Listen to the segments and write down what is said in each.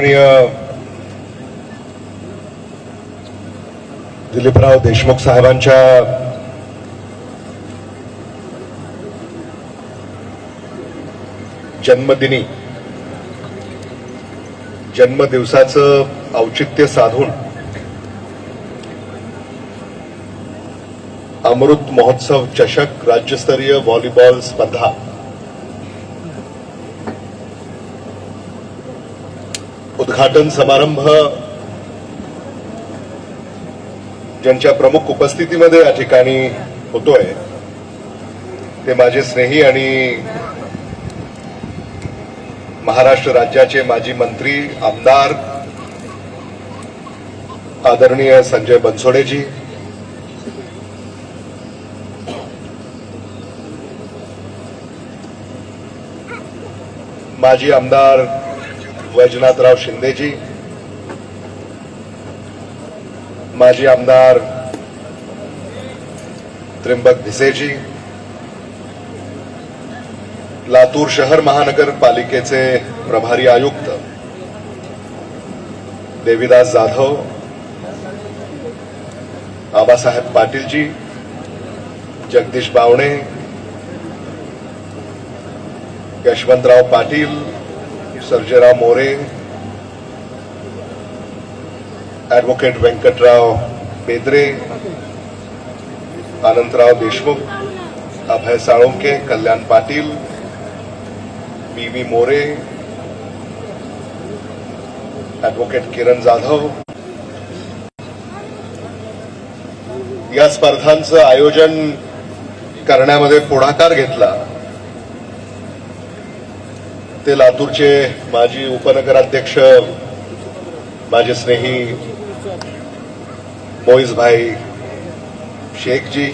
आदरणीय दिलीपराव देशमुख साहेबांच्या जन्मदिनी जन्मदिवसाचं औचित्य साधून अमृत महोत्सव चषक राज्यस्तरीय व्हॉलीबॉल स्पर्धा उद्घाटन समारंभ ज्यांच्या प्रमुख उपस्थितीमध्ये या ठिकाणी होतोय ते माझे स्नेही आणि महाराष्ट्र राज्याचे माजी मंत्री आमदार आदरणीय संजय बनसोडेजी माजी आमदार वैजनाथराव शिंदेजी माजी आमदार त्र्यंबक भिसेजी लातूर शहर महानगरपालिकेचे प्रभारी आयुक्त Devidas Jadhav Babasaheb Patilji Jagdish Bawane Yashwantrao Patil Sarjerao More advocate Venkatrao Bedre Anantrao Deshmukh Abhay Salunke Kalyan Patil B V More advocate Kiran Jadhav या स्पर्धांचं आयोजन करण्यामध्ये पुढाकार घेतला. ते लातूरचे माजी उपनगराध्यक्ष माझे स्नेही मोईजभाई शेखजी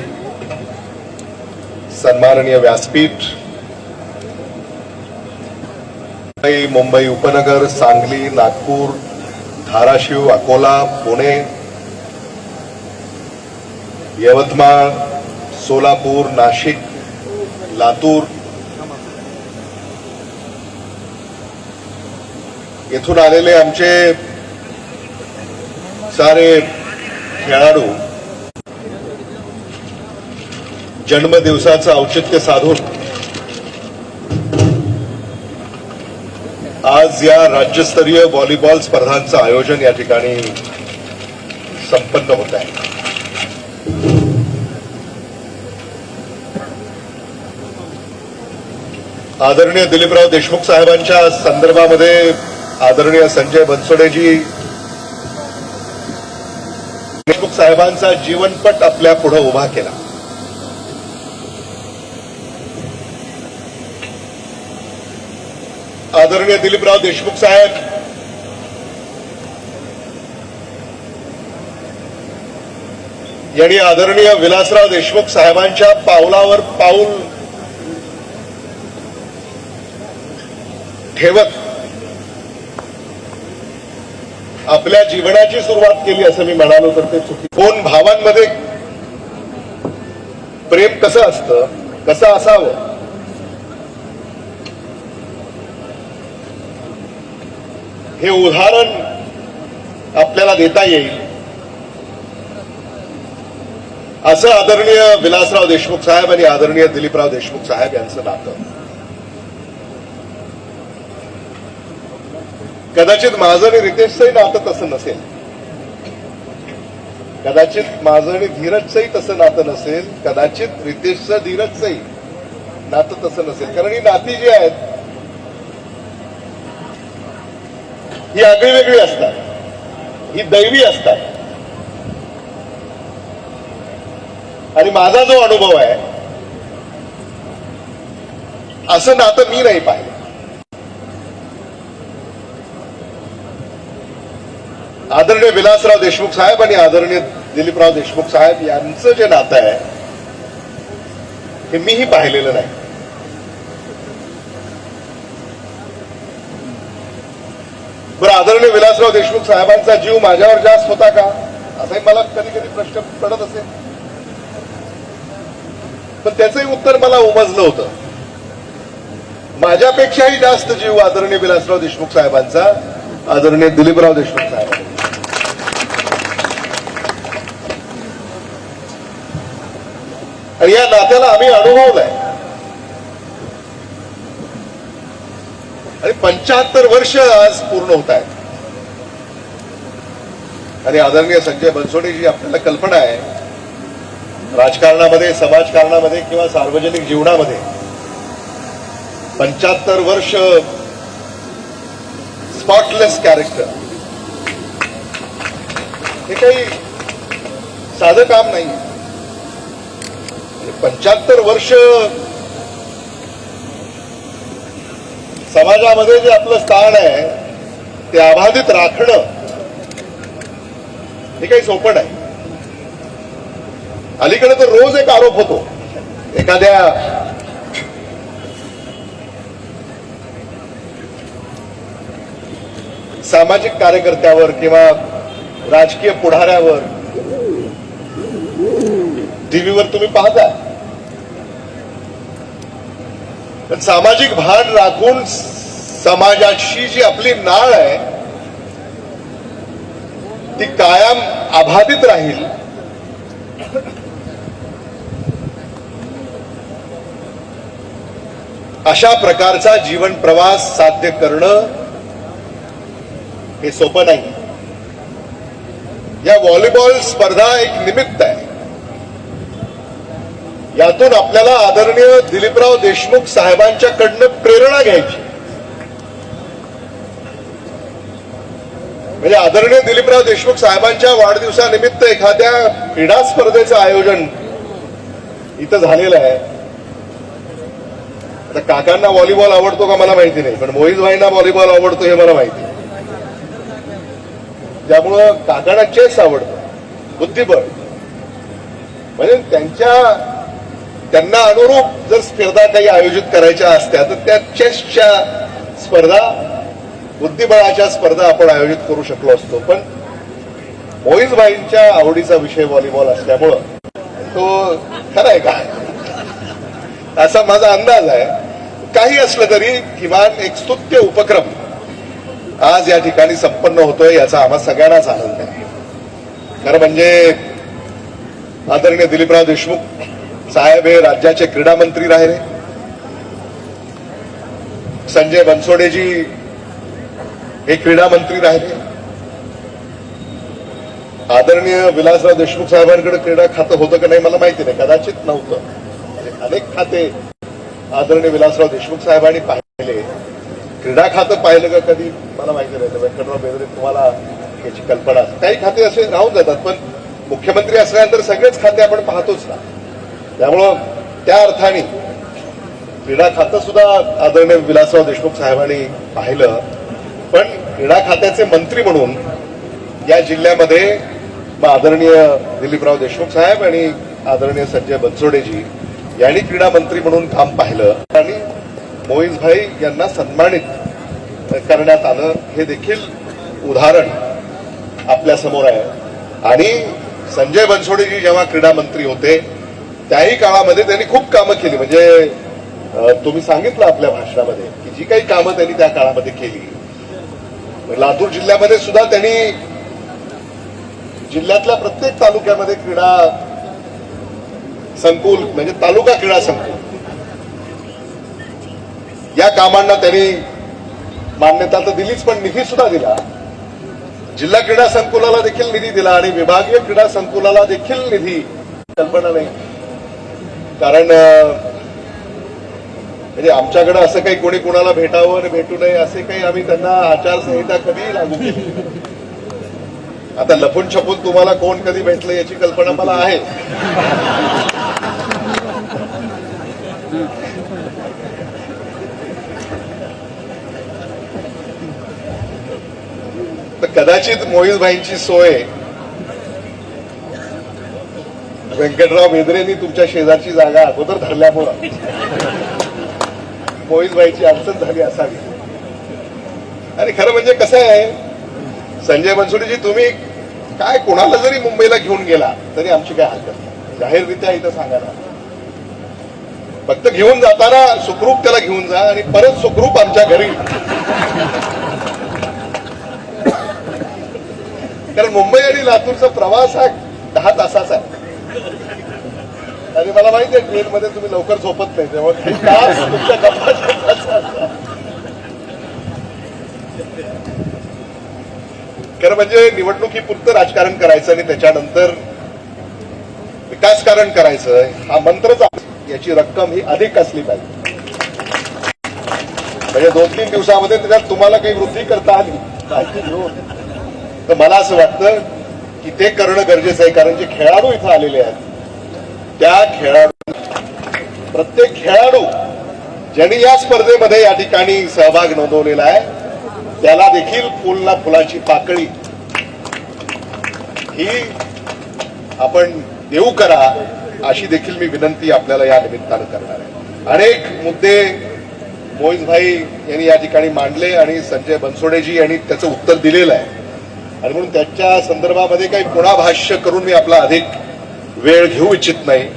सन्माननीय व्यासपीठ मुंबई मुंबई उपनगर सांगली नागपूर धाराशिव अकोला पुणे यवतमाळ सोलापूर नाशिक लातूर येथून आलेले आमचे सारे खेळाडू जन्मदिवसाचं औचित्य साधून आज या राज्यस्तरीय व्हॉलीबॉल स्पर्धांचं आयोजन या ठिकाणी संपन्न होत आहे. आदरणीय दिलीपराव देशमुख साहेबांच्या संदर्भामध्ये आदरणीय संजय बनसोडेजी. देशमुख साहेबांचा जीवनपट आपल्या पुढे उभा केला. आदरणीय दिलीपराव देशमुख साहेब. यांनी आदरणीय विलासराव देशमुख साहेबांच्या पावलावर पाऊल ठेवत आपल्या जीवनाची सुरुवात केली असं मी म्हणालो तर ते चुकी. कोण भावांमध्ये प्रेम कसं असतं कसं असावं? हे उदाहरण आपल्याला देता येईल. असं आदरणीय विलासराव देशमुख साहेब आणि आदरणीय दिलीपराव देशमुख साहेब यांचं नातं. कदाचित माझं आणि रितेशचंही नातं तसं नसेल. कदाचित माझं आणि धीरजचंही तसं नातं नसेल कदाचित रितेशचं धीरजचंही नातं तसं नसेल. कारण ही नाती जी आहेत ही आगळी वेगळी असतात. ही दैवी असतात. आणि माझा जो अनुभव आहे असं नातं मी नाही पाहिलं आदरणीय विलासराव देशमुख साहेब आणि आदरणीय दिलीपराव देशमुख साहेब यांचं जे नातं आहे हे मीही पाहिलेलं नाही. बरं आदरणीय विलासराव देशमुख साहेबांचा जीव माझ्यावर जास्त होता का? असाही मला कधी कधी प्रश्न पडत असेल पण त्याचंही उत्तर मला उमजलं होतं. माझ्यापेक्षाही जास्त जीव आदरणीय विलासराव देशमुख साहेबांचा आदरणीय दिलीपराव देशमुख साहेब आणि या नात्याला आम्ही अनुभवलंय. आणि पंच्याहत्तर वर्ष आज पूर्ण होत आहेत. आणि आदरणीय संजय बनसोडेजी आपल्याला कल्पना आहे राजकारणामध्ये समाजकारणामध्ये किंवा सार्वजनिक जीवनामध्ये पंच्याहत्तर वर्ष स्पॉटलेस कॅरेक्टर हे काही साधं काम नाही पंच्याहत्तर वर्ष समाजामध्ये जे आपलं स्थान आहे ते अबाधित राखणं हे काही सोपं नाही. अलीकडे तर रोज एक आरोप होतो. एखाद्या सामाजिक कार्यकर्त्यावर किंवा राजकीय पुढाऱ्यावर टीव्हीवर तुम्ही पाहता पण सामाजिक भान राखून समाजाशी जी आपली नाळ आहे ती कायम अबाधित राहील. अशा प्रकारचा जीवन प्रवास साध्य करणं हे सोपं नाही. या व्हॉलीबॉल स्पर्धा एक निमित्त आहे. यातून आपल्याला आदरणीय दिलीपराव देशमुख साहेबांच्याकडनं प्रेरणा घ्यायची. म्हणजे आदरणीय दिलीपराव देशमुख साहेबांच्या वाढदिवसानिमित्त एखाद्या क्रीडा स्पर्धेचं आयोजन इथं झालेलं आहे. आता काकांना व्हॉलीबॉल आवडतो का मला माहिती नाही पण मोहित भाईंना व्हॉलीबॉल आवडतो हे मला माहिती आहे. त्यामुळं काकांना चेस आवडतं बुद्धिबळ. म्हणजे त्यांच्या त्यांना अनुरूप जर स्पर्धा काही आयोजित करायच्या असत्या तर त्या चेसच्या स्पर्धा बुद्धिबळाच्या स्पर्धा आपण आयोजित करू शकलो असतो. पण मोईजबाईंच्या आवडीचा विषय व्हॉलीबॉल असल्यामुळं तो खरा आहे का? असा माझा अंदाज आहे. काही असलं तरी किमान एक स्तुत्य उपक्रम आज या ठिकाणी संपन्न होतोय याचा आम्हा सगळ्यांनाच आनंद आहे. खरं म्हणजे आदरणीय दिलीपराव देशमुख साहेब हे राज्याचे क्रीडा मंत्री राहिले. संजय बनसोडेजी हे क्रीडा मंत्री राहिले. आदरणीय विलासराव देशमुख साहेबांकडे क्रीडा खातं होतं का नाही मला माहिती नाही कदाचित नव्हतं. अनेक खाते आदरणीय विलासराव देशमुख साहेबांनी पाहिले. क्रीडा खातं पाहिलं का कधी? मला माहिती नाही. व्यंकटराव बेदरे तुम्हाला याची कल्पना काही खाते असे राहून जातात पण मुख्यमंत्री असल्यानंतर सगळेच खाते आपण पाहतोच ना. त्यामुळं त्या अर्थाने क्रीडा खातं सुद्धा आदरणीय विलासराव देशमुख साहेबांनी पाहिलं. पण क्रीडा खात्याचे मंत्री म्हणून या जिल्ह्यामध्ये आदरणीय दिलीपराव देशमुख साहेब आणि आदरणीय संजय बनसोडेजी यांनी क्रीडा मंत्री म्हणून काम पाहिलं. आणि मोईज भाई यांना सन्मानित करण्यात आलं. हे देखील उदाहरण आपल्यासमोर आहे. आणि संजय बनसोडेजी जेव्हा क्रीडा मंत्री होते त्याही काळामध्ये त्यांनी खूप कामं केली. म्हणजे तुम्ही सांगितलं आपल्या भाषणामध्ये की जी काही कामं त्यांनी त्या काळामध्ये केली. लातूर जिल्ह्यामध्ये सुद्धा त्यांनी जिल्ह्यातल्या प्रत्येक तालुक्यामध्ये क्रीडा संकुल म्हणजे तालुका क्रीडा संकुल या कामांना त्यांनी मान्यता तर दिलीच पण निधी सुद्धा दिला. जिल्हा क्रीडा संकुलाला देखील निधी दिला आणि विभागीय क्रीडा संकुलाला देखील निधी कल्पना नाही. कारण म्हणजे आमच्याकडे असं काही कोणी कोणाला भेटावं आणि भेटू नये असे काही आम्ही त्यांना आचारसंहिता कधी लागू केली आता लपून छपून तुम्हाला कोण कधी भेटलं याची कल्पना मला आहे. तर कदाचित मोहितभाईंची सोय व्यंकटराव बेदरेंनी तुमच्या शेजारची जागा अगोदर धरल्यामुळं मोहितबाईची अडचण झाली असावी. आणि खरं म्हणजे कसं आहे संजय बनसोडेजी तुम्ही काय कोणाला जरी मुंबईला घेऊन गेला तरी आमची काय हरकत नाही. जाहीररित्या इथं सांगा ना. फक्त घेऊन जाताना सुखरूप त्याला घेऊन जा आणि परत सुखरूप आमच्या घरी कारण मुंबई आणि लातूरचा प्रवास हा दहा तासाचा आहे. आणि मला माहिती आहे ट्रेनमध्ये तुम्ही लवकर झोपत नाही तेव्हा तास तुमच्या गप्पा खरं म्हणजे निवडणुकीपुरतं राजकारण करायचं आणि त्याच्यानंतर विकासकारण करायचं हा मंत्रच याची रक्कम ही अधिक असली पाहिजे. म्हणजे दोन तीन दिवसामध्ये त्याच्यात तुम्हाला काही वृद्धी करता आली. घेऊन तर मला असं वाटतं की ते करणं गरजेचं आहे कारण जे खेळाडू इथं आलेले आहेत त्या खेळाडू प्रत्येक खेळाडू ज्यांनी या स्पर्धेमध्ये या ठिकाणी सहभाग नोंदवलेला आहे त्याला देखील फुल ना फुलाची पाकळी. ही आपण देऊ करा अशी देखील मी विनंती आपल्याला या निमित्तानं करणार आहे. अनेक मुद्दे मोहित भाई यांनी या ठिकाणी मांडले आणि संजय बनसोडेजी यांनी त्याचं उत्तर दिलेलं आहे. आणि म्हणून त्याच्या संदर्भामध्ये काही पुन्हा भाष्य करून मी आपला अधिक वेळ घेऊ इच्छित नाही.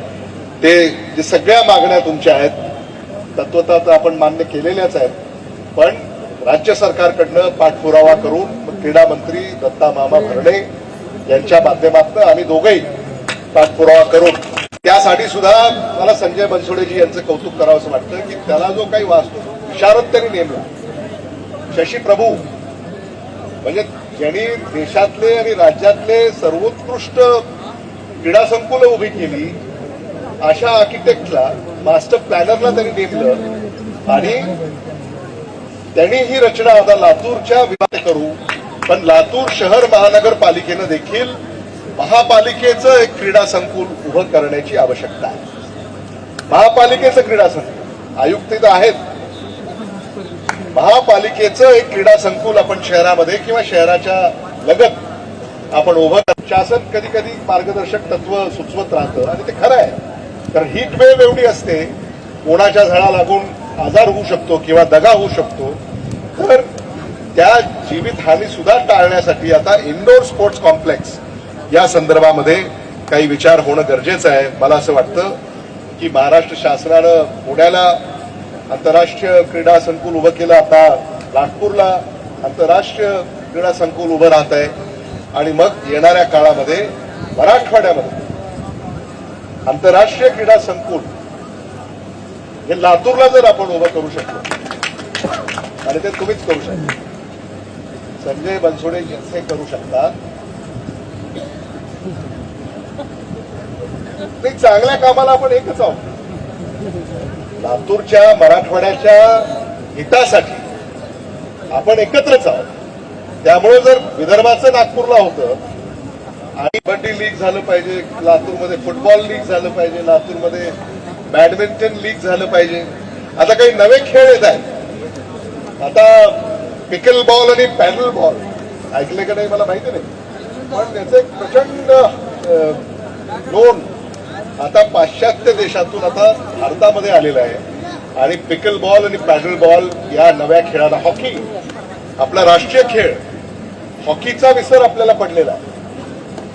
ते जे सगळ्या मागण्या तुमच्या आहेत तत्वतः तर आपण मान्य केलेल्याच आहेत. पण राज्य सरकारकडनं पाठपुरावा करून क्रीडा मंत्री दत्ता मामा भरणे यांच्या माध्यमातून आम्ही दोघंही पाठपुरावा करून त्यासाठी सुद्धा मला संजय बनसोडेजी यांचं कौतुक करावं असं वाटतं की त्याला जो काही वाचतो विशारद त्यांनी नेमला. शशी प्रभू म्हणजे ज्यांनी देशातले आणि राज्यातले सर्वोत्कृष्ट क्रीडा संकुलं उभी केली अशा आर्किटेक्टला मास्टर प्लॅनरला त्यांनी नेमलं आणि त्यांनी ही रचना आता लातूरच्या विभाग करू. पण लातूर शहर महानगरपालिकेनं देखील महापालिकेचं एक क्रीडा संकुल उभं करण्याची आवश्यकता आहे. महापालिकेचं क्रीडा संकुल. आयुक्त तर आहेत. महापालिकेचं एक क्रीडा संकुल आपण शहरामध्ये किंवा शहराच्या लगत आपण उभं शासन कधी कधी मार्गदर्शक तत्व सुचवत राहतं आणि ते खरं आहे. कारण हीट वेव्ह एवढी असते कोणाच्या झाडा लागून आजार होऊ शकतो किंवा दगा होऊ शकतो. तर त्या जीवित हानी सुद्धा टाळण्यासाठी आता इंडोर स्पोर्ट्स कॉम्प्लेक्स या संदर्भामध्ये काही विचार होणं गरजेचं आहे. मला असं वाटतं की महाराष्ट्र शासनानं पुण्याला आंतरराष्ट्रीय क्रीडा संकुल उभं केलं. आता नागपूरला आंतरराष्ट्रीय क्रीडा संकुल उभं राहत आहे आणि मग येणाऱ्या काळामध्ये मराठवाड्यामध्ये आंतरराष्ट्रीय क्रीडा संकुल हे लातूरला जर आपण उभं करू शकलो आणि ते तुम्हीच करू शकता. संजय बनसोडे हे करू शकतात ते चांगल्या कामाला आपण एकच आहोत. लातूरच्या मराठवाड्याच्या हितासाठी आपण एकत्रच आहोत. त्यामुळे जर विदर्भाचं नागपूरला होतं आणि कबड्डी लीग झालं पाहिजे लातूरमध्ये फुटबॉल लीग झालं पाहिजे लातूरमध्ये बॅडमिंटन लीग झालं पाहिजे. आता काही नवे खेळ येत आहेत. आता पिकल बॉल आणि पॅडल बॉल ऐकले का नाही मला माहिती नाही. पण त्याचं एक प्रचंड लोन आता पाश्चात्य देशातून आता भारतामध्ये आलेलं आहे. आणि पिकल बॉल आणि पॅडल बॉल या नव्या खेळाला हॉकी आपला राष्ट्रीय खेळ हॉकीचा विसर आपल्याला पडलेला आहे.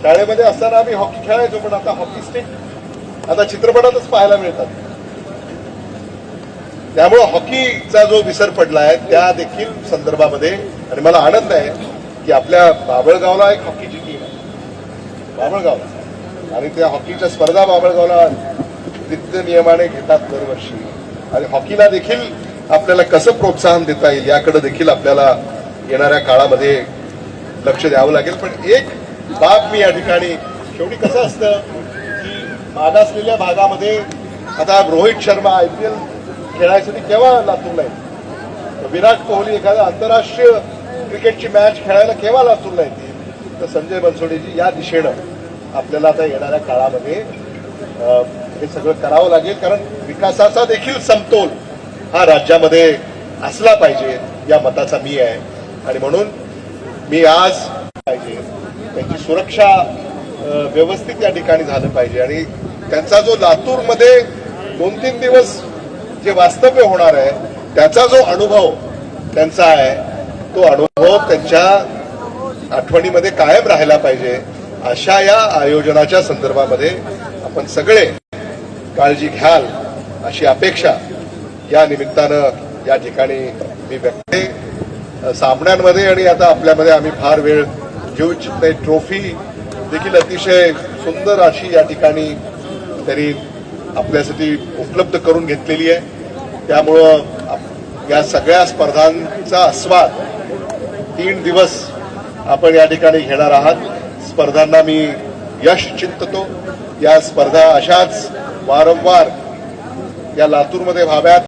शाळेमध्ये असताना आम्ही हॉकी खेळायचो पण आता हॉकी स्टिक आता चित्रपटातच पाहायला मिळतात. त्यामुळे हॉकीचा जो विसर पडला आहे त्या देखील संदर्भामध्ये आणि मला आनंद आहे की आपल्या बाबळगावला एक हॉकीची टीम आहे. बाबळगावला आणि त्या हॉकीच्या स्पर्धा बाबळगावला नित्य नियमाने घेतात दरवर्षी. आणि हॉकीला देखील आपल्याला कसं प्रोत्साहन देता येईल याकडे देखील आपल्याला येणाऱ्या काळामध्ये लक्ष द्यावं लागेल. पण एक बाब मी या ठिकाणी शेवटी कसं असतं की मागासलेल्या भागामध्ये आता Rohit Sharma I P L खेळायसाठी केव्हा लातूरला येईल? विराट कोहली एखादा आंतरराष्ट्रीय क्रिकेटची मॅच खेळायला केव्हा लातूरला येतील? तर संजय बनसोडेजी या दिशेनं आपल्याला आता येणाऱ्या काळामध्ये हे सगळं करावं लागेल. कारण विकासाचा देखील समतोल हा राज्यामध्ये असला पाहिजे या मताचा मी आहे. आणि म्हणून मी आज पाहिजे. त्यांची सुरक्षा व्यवस्थित त्या ठिकाणी झालं पाहिजे. आणि त्यांचा जो लातूरमध्ये दोन तीन दिवस जे वास्तव्य होणार आहे त्याचा जो अनुभव त्यांचा आहे तो अनुभव त्यांच्या आठवणीमध्ये कायम राहायला पाहिजे. अशा या आयोजनाच्या संदर्भामध्ये आपण सगळे काळजी घ्याल अशी अपेक्षा या निमित्तानं या ठिकाणी मी व्यक्त सामन्यांमध्ये आणि आता आपल्यामध्ये आम्ही फार वेळ घेऊ इच्छित नाही. ट्रॉफी देखील अतिशय सुंदर अशी या ठिकाणी त्यांनी आपल्यासाठी उपलब्ध करून घेतलेली आहे. त्यामुळं या सगळ्या स्पर्धांचा आस्वाद तीन दिवस आपण या ठिकाणी घेणार आहात. स्पर्धांना मी यश चिंततो. या स्पर्धा अशाच वारंवार या लातूरमध्ये व्हाव्यात.